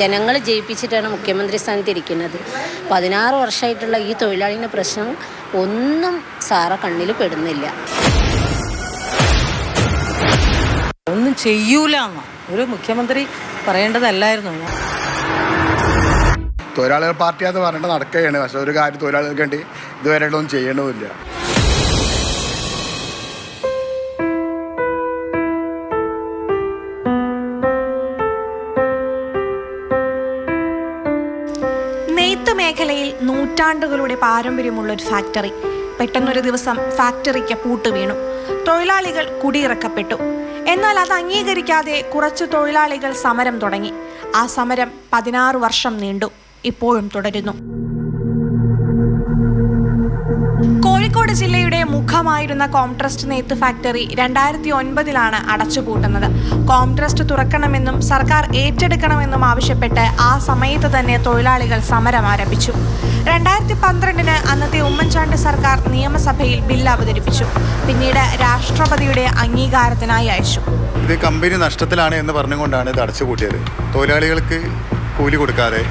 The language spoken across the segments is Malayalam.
ജനങ്ങൾ ജയിപ്പിച്ചിട്ടാണ് മുഖ്യമന്ത്രി സ്ഥാനത്ത് ഇരിക്കുന്നത് പതിനാറ് വർഷമായിട്ടുള്ള ഈ തൊഴിലാളിന്റെ പ്രശ്നം ഒന്നും സാറ കണ്ണിൽ പെടുന്നില്ല. ഒന്നും ചെയ്യൂല ഒരു മുഖ്യമന്ത്രി പറയേണ്ടതല്ലായിരുന്നു. തൊഴിലാളികൾ പാർട്ടി അത് പറഞ്ഞിട്ട് നടക്കുകയാണ്. പക്ഷെ ഒരു കാര്യം തൊഴിലാളികൾക്ക് വേണ്ടി ഇതുവരെയുള്ള ഒന്നും ചെയ്യണമില്ല നെയ്ത്ത് മേഖലയിൽ നൂറ്റാണ്ടുകളുടെ പാരമ്പര്യമുള്ള ഒരു ഫാക്ടറി പെട്ടെന്നൊരു ദിവസം ഫാക്ടറിക്ക് പൂട്ട് വീണു. തൊഴിലാളികൾ കുടിയിറക്കപ്പെട്ടു. എന്നാൽ അത് അംഗീകരിക്കാതെ കുറച്ച് തൊഴിലാളികൾ സമരം തുടങ്ങി. ആ സമരം പതിനാറ് വർഷം നീണ്ടു. ഇപ്പോഴും തുടരുന്നു. കോഴിക്കോട് ജില്ലയുടെ മുഖമായിരുന്ന കോംട്രസ്റ്റ് നെയ്ത്ത് ഫാക്ടറി രണ്ടായിരത്തി ഒൻപതിലാണ് അടച്ചുപൂട്ടുന്നത്. കോംട്രസ്റ്റ് തുറക്കണമെന്നും സർക്കാർ ഏറ്റെടുക്കണമെന്നും ആവശ്യപ്പെട്ട് ആ സമയത്ത് തന്നെ തൊഴിലാളികൾ സമരം ആരംഭിച്ചു. രണ്ടായിരത്തി പന്ത്രണ്ടിന് അന്നത്തെ ഉമ്മൻചാണ്ടി സർക്കാർ നിയമസഭയിൽ ബില്ല് അവതരിപ്പിച്ചു. പിന്നീട് രാഷ്ട്രപതിയുടെ അംഗീകാരത്തിനായി അയച്ചു. ഇത് കമ്പനി നഷ്ടത്തിലാണ് എന്ന് പറഞ്ഞുകൊണ്ടാണ് ഇത് അടച്ചുപൂട്ടിയത്. തൊഴിലാളികൾക്ക് കൂലി കൊടുക്കാതെ.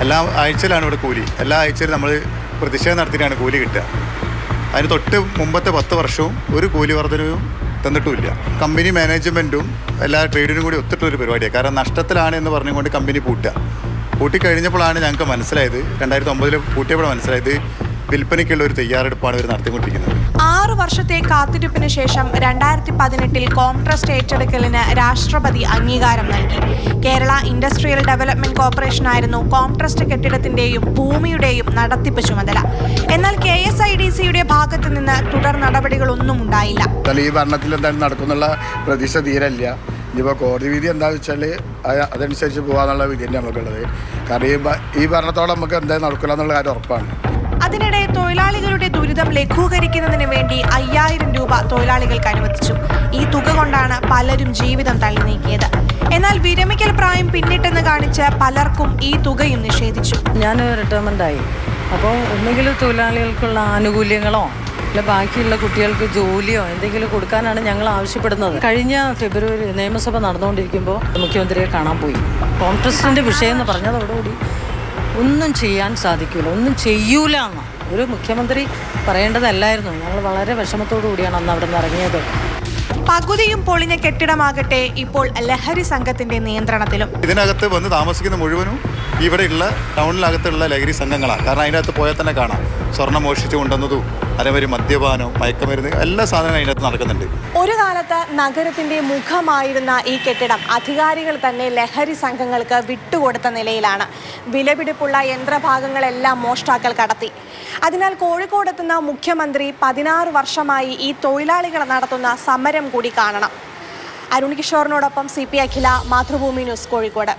എല്ലാ ആഴ്ചയിലാണ് ഇവിടെ കൂലി. എല്ലാ ആഴ്ചയിലും നമ്മൾ പ്രതിഷേധം നടത്തിയിട്ടാണ് കൂലി കിട്ടുക. അതിന് തൊട്ട് മുമ്പത്തെ പത്ത് വർഷവും ഒരു കൂലി വർധനവും തന്നിട്ടുമില്ല. കമ്പനി മാനേജ്മെന്റും എല്ലാ ട്രേഡിനും കൂടി ഒത്തിട്ടൊരു പരിപാടിയാണ് കാരണം നഷ്ടത്തിലാണ് എന്ന് പറഞ്ഞുകൊണ്ട് കമ്പനി പൂട്ടുക. പൂട്ടിക്കഴിഞ്ഞപ്പോഴാണ് ഞങ്ങൾക്ക് മനസ്സിലായത് രണ്ടായിരത്തി ഒമ്പതിൽ പൂട്ടിയപ്പോൾ മനസ്സിലായത് വിൽപ്പനയ്ക്കുള്ള ഒരു തയ്യാറെടുപ്പാണ് ഇവർ നടത്തിക്കൊണ്ടിരിക്കുന്നത്. വർഷത്തെ കാത്തിരിപ്പിന് ശേഷം രണ്ടായിരത്തി പതിനെട്ടിൽ കോംട്രസ്റ്റ് ഏറ്റെടുക്കലിന് രാഷ്ട്രപതി അംഗീകാരം നൽകി. കേരള ഇൻഡസ്ട്രിയൽ ഡെവലപ്മെന്റ് കോർപ്പറേഷൻ ആയിരുന്നു കോംട്രസ്റ്റ് കെട്ടിടത്തിന്റെയും ഭൂമിയുടെയും നടത്തിപ്പ് ചുമതല. എന്നാൽ കെ എസ് ഐ ഡി സിയുടെ ഭാഗത്തു നിന്ന് തുടർ നടപടികളൊന്നും ഉണ്ടായില്ല. ഈ ഭരണത്തിൽ എന്തായാലും നടക്കുന്നുള്ള പ്രതീക്ഷ തീരല്ല ഇനിയിപ്പോൾ കോടതി വിധി എന്താണെന്ന് വെച്ചാൽ അതനുസരിച്ച് പോകാന്നുള്ള വിധി തന്നെ നമുക്കുള്ളത് കാരണം ഈ ഭരണത്തോടെ നമുക്ക് എന്തായാലും നടക്കില്ല എന്നുള്ള കാര്യം ഉറപ്പാണ്. അതിനിടെ തൊഴിലാളികളുടെ ദുരിതം ലഘൂകരിക്കുന്നതിന് വേണ്ടി അയ്യായിരം രൂപ തൊഴിലാളികൾക്ക് അനുവദിച്ചു. ഈ തുക കൊണ്ടാണ് പലരും ജീവിതം തള്ളി നീക്കിയത്. എന്നാൽ വിരമിക്കൽ പ്രായം പിന്നിട്ടെന്ന് കാണിച്ച് പലർക്കും ഈ തുകയും നിഷേധിച്ചു. ഞാൻ റിട്ടയർമെന്റ് ആയി. അപ്പോൾ ഒന്നുകിൽ തൊഴിലാളികൾക്കുള്ള ആനുകൂല്യങ്ങളോ അല്ല ബാക്കിയുള്ള കുട്ടികൾക്ക് ജോലിയോ എന്തെങ്കിലും കൊടുക്കാനാണ് ഞങ്ങൾ ആവശ്യപ്പെടുന്നത്. കഴിഞ്ഞ ഫെബ്രുവരി നിയമസഭ നടന്നുകൊണ്ടിരിക്കുമ്പോൾ മുഖ്യമന്ത്രിയെ കാണാൻ പോയി. കോൺട്രസ്റ്റിന്റെ വിഷയം എന്ന് പറഞ്ഞതോടുകൂടി ഒന്നും ചെയ്യാൻ സാധിക്കില്ല ഒന്നും ചെയ്യൂല എന്ന്. ഒരു മുഖ്യമന്ത്രി പറയേണ്ടതല്ലായിരുന്നു. ഞങ്ങൾ വളരെ വിഷമത്തോടു കൂടിയാണ് അന്ന് അവിടെ നിന്ന് ഇറങ്ങിയത്. പകുതിയും പൊളിഞ്ഞ കെട്ടിടമാകട്ടെ ഇപ്പോൾ ലഹരി സംഘത്തിന്റെ നിയന്ത്രണത്തിലും. ഇതിനകത്ത് വന്ന് താമസിക്കുന്ന മുഴുവനും ഇവിടെയുള്ള ടൗണിനകത്തുള്ള ലഹരി സംഘങ്ങളാണ്. കാരണം അതിനകത്ത് പോയാൽ തന്നെ കാണാം. സ്വർണം മോഷിച്ചു കൊണ്ടുവന്നതും അതേമാതിരി മദ്യപാനം മയക്കുമരുന്ന് എല്ലാ സാധനങ്ങളും അതിനകത്ത് നടക്കുന്നുണ്ട്. ഒരു കാലത്ത് നഗരത്തിന്റെ മുഖമായിരുന്ന ഈ കെട്ടിടം അധികാരികൾ തന്നെ ലഹരി സംഘങ്ങൾക്ക് വിട്ടുകൊടുത്ത നിലയിലാണ്. വിലപിടിപ്പുള്ള യന്ത്രഭാഗങ്ങളെല്ലാം മോഷ്ടാക്കൾ കടത്തി. അതിനാൽ കോഴിക്കോടെത്തുന്ന മുഖ്യമന്ത്രി പതിനാറ് വർഷമായി ഈ തൊഴിലാളികൾ നടത്തുന്ന സമരം കൂടി കാണണം. Arun കിഷോറിനോടൊപ്പം C P Akhila Mathrubhumi news Kozhikode.